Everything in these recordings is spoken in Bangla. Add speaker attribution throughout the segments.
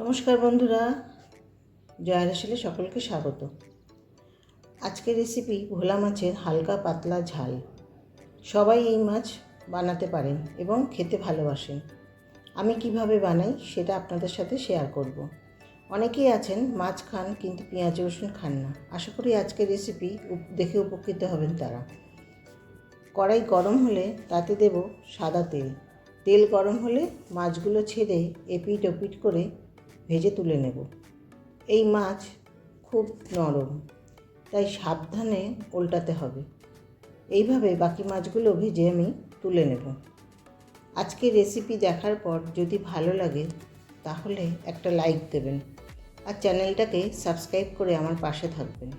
Speaker 1: নমস্কার বন্ধুরা জয়ের আসলে সকলকে স্বাগত। আজকের রেসিপি ভোলা মাছের হালকা পাতলা ঝাল। সবাই এই মাছ বানাতে পারেন এবং খেতে ভালোবাসেন। আমি কীভাবে বানাই সেটা আপনাদের সাথে শেয়ার করব। অনেকেই আছেন, মাছ খান কিন্তু পেঁয়াজ রসুন খান না। আশা করি আজকের রেসিপি দেখে উপকৃত হবেন তারা। কড়াই গরম হলে তাতে দেব সাদা তেল। তেল গরম হলে মাছগুলো ছেড়ে এপিট ওপিট করে ভেজে তুলে নেব। এই মাছ খুব নরম, তাই সাবধানে উল্টাতে হবে। এইভাবে বাকি মাছগুলো ভেজে আমি তুলে নেব। আজকে রেসিপি দেখার পর যদি ভালো লাগে, তাহলে একটা লাইক দেবেন আর চ্যানেলটাকে সাবস্ক্রাইব করে আমার পাশে থাকবেন।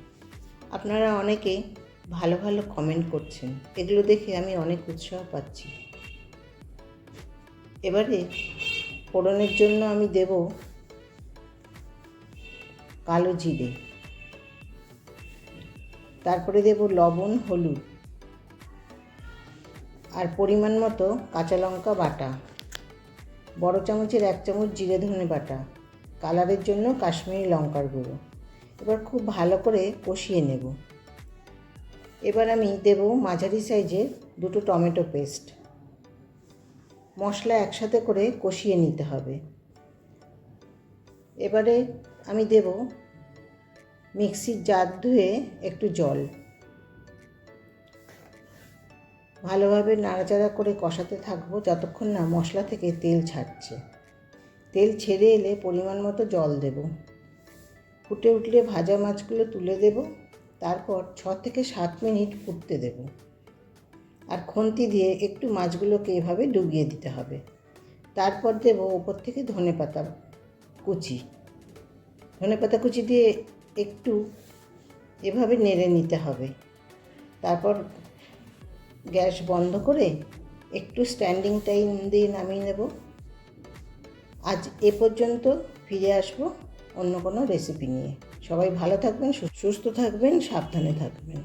Speaker 1: আপনারা অনেকে ভালো ভালো কমেন্ট করছেন, এগুলো দেখে আমি অনেক উৎসাহ পাচ্ছি। এবারে ফোড়নের জন্য আমি দেব কালো জিরে। তারপরে দেব লবণ, হলুদ। আর পরিমাণ মতো কাঁচা লঙ্কা বাটা। বড় চামচের এক চামচ জিরে ধনে বাটা। কালারের জন্য কাশ্মীরি লঙ্কার গুঁড়ো। এবার খুব ভালো করে কষিয়ে নেব। এবার আমি দেব মাঝারি সাইজের দুটো টমেটো পেস্ট। মশলা একসাথে করে কষিয়ে নিতে হবে। এবারে আমি দেব মিক্সির জার ধুয়ে একটু জল। ভালোভাবে নাড়াচাড়া করে কষাতে থাকব যতক্ষণ না মশলা থেকে তেল ছাড়ছে। তেল ছেড়ে এলে পরিমাণ মতো জল দেব। ফুটে উঠলে ভাজা মাছগুলো তুলে দেব, তারপর ছ থেকে সাত মিনিট ফুটতে দেব। আর খুন্তি দিয়ে একটু মাছগুলোকে এভাবে ডুবিয়ে দিতে হবে। তারপর দেব ওপর থেকে ধনে পাতা কুচি। ধনে পাতা কুচি দিয়ে একটু এভাবে নেড়ে নিতে হবে, তারপর গ্যাস বন্ধ করে একটু স্ট্যান্ডিং টাইম দিয়ে নামিয়ে নেব। আজ এ পর্যন্ত ফিরে আসব অন্য কোনো রেসিপি নিয়ে। সবাই ভালো থাকবেন সুস্থ থাকবেন, সাবধানে থাকবেন।